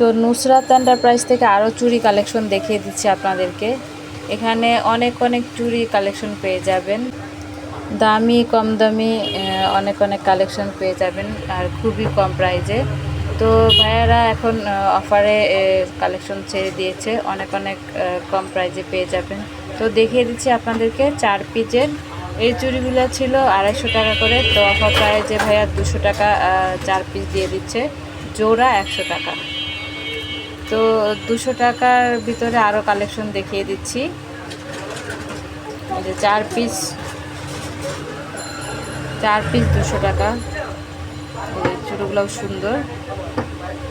তো নুসরাত এন্টারপ্রাইজ থেকে আরও চুরি কালেকশন দেখিয়ে দিচ্ছি আপনাদেরকে। এখানে অনেক অনেক চুরি কালেকশন পেয়ে যাবেন। দামি, কম দামি অনেক অনেক কালেকশন পেয়ে যাবেন, আর খুবই কম প্রাইজে তো ভাইয়ারা এখন অফারে কালেকশন ছেড়ে দিয়েছে। অনেক অনেক কম প্রাইজে পেয়ে যাবেন। তো দেখিয়ে দিচ্ছি আপনাদেরকে চার পিজের। এই চুড়িগুলো ছিল আড়াইশো টাকা করে। তো অফার প্রাইজে ভাইয়া দুশো টাকা চার পিস দিয়ে দিচ্ছে। জোড়া একশো টাকা। তো দুশো টাকার ভিতরে আরও কালেকশন দেখিয়ে দিচ্ছি। যে চার পিস চার পিস দুশো টাকা। চুড়িগুলোও সুন্দর,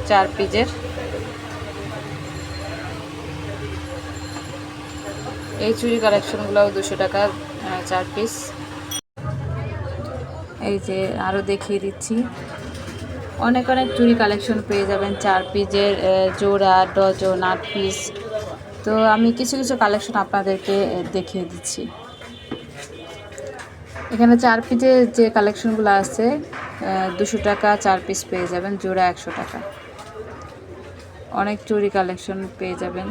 চার পিসের এই চুড়ি কালেকশনগুলোও দুশো টাকা চার পিস এই যে আরও দেখিয়ে দিচ্ছি। অনেক অনেক চুড়ি কালেকশন পেয়ে যাবেন, চার পিসের জোড়া, ডজন, আট পিস তো আমি কিছু কিছু কালেকশন আপনাদেরকে দেখিয়ে দিচ্ছি। এখানে চার পিসের যে কালেকশনগুলো আছে দুশো টাকা চার পিস পেয়ে যাবেন, জোড়া একশো টাকা। অনেক চুরি কালেকশন পেয়ে যাবেন।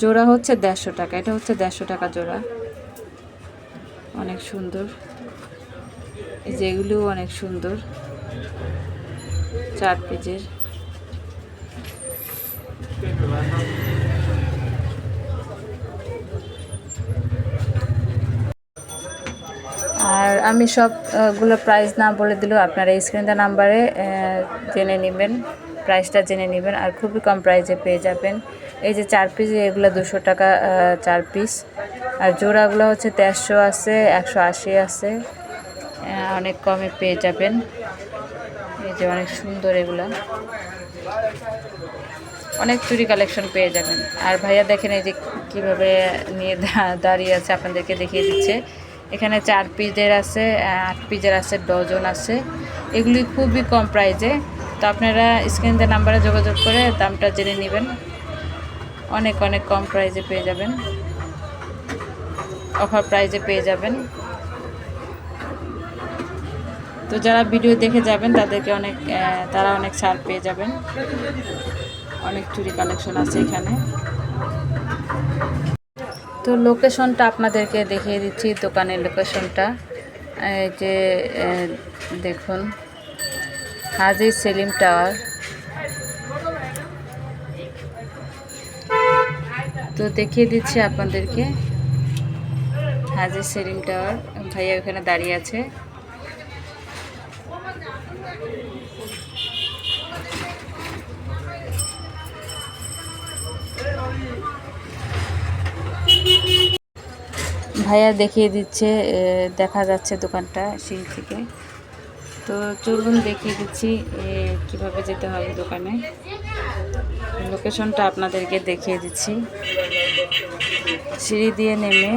জোড়া হচ্ছে দেড়শো টাকা, এটা হচ্ছে দেড়শো টাকা জোড়া। অনেক সুন্দর। এই যে এগুলিও অনেক সুন্দর। চার পেজের। আর আমি সবগুলো প্রাইস না বলে দিলেও আপনারা এই স্ক্রিনটা নাম্বারে জেনে নেবেন। প্রাইসটা জেনে নেবেন আর খুবই কম প্রাইসে পেয়ে যাবেন। এই যে চার পিস এগুলো দুশো টাকা চার পিস আর জোড়াগুলো হচ্ছে দেড়শো আছে, একশো আশি আছে। অনেক কমে পেয়ে যাবেন। এই যে অনেক সুন্দর এগুলা। অনেক চুরি কালেকশন পেয়ে যাবেন। আর ভাইয়া দেখেন এই যে কীভাবে নিয়ে দাঁড়িয়ে আছে, আপনাদেরকে দেখিয়ে দিচ্ছে। এখানে চার পিসের আছে আট পিসের আছে, ডজন আছে। এগুলি খুবই কম প্রাইজে। তো আপনারা স্ক্রিনতে নাম্বারে যোগাযোগ করে দামটা জেনে নেবেন। অনেক অনেক কম প্রাইজে পেয়ে যাবেন। অফার প্রাইজে পেয়ে যাবেন। তো যারা ভিডিও দেখে যাবেন, তাদেরকে অনেক তারা অনেক ছাড় পেয়ে যাবেন। অনেক চুরি কালেকশন আছে এখানে। তো লোকেশনটা আপনাদেরকে দেখিয়ে দিচ্ছি, দোকানের লোকেশনটা এই যে দেখুন, হাজি সেলিম টাওয়ার। তো দেখিয়ে দিচ্ছি আপনাদেরকে, হাজি সেলিম টাওয়ার। ভাইয়া ওখানে দাঁড়িয়ে আছে। ভাইয়া দেখিয়ে দিচ্ছে দেখা যাচ্ছে দোকানটা সিঁড়ি থেকে। তো চলুন দেখিয়ে দিচ্ছি কীভাবে যেতে হবে দোকানে। লোকেশনটা আপনাদেরকে দেখিয়ে দিচ্ছি। সিঁড়ি দিয়ে নেমে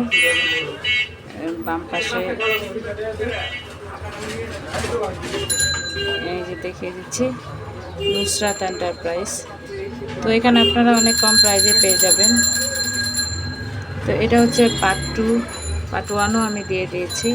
বাম পাশে এই যে দেখিয়ে দিচ্ছি, নুসরাত এন্টারপ্রাইজ তো এখানে আপনারা অনেক কম প্রাইজে পেয়ে যাবেন। তো এটা হচ্ছে পার্ট টু পার্ট ওয়ানও আমি দিয়ে দিয়েছি।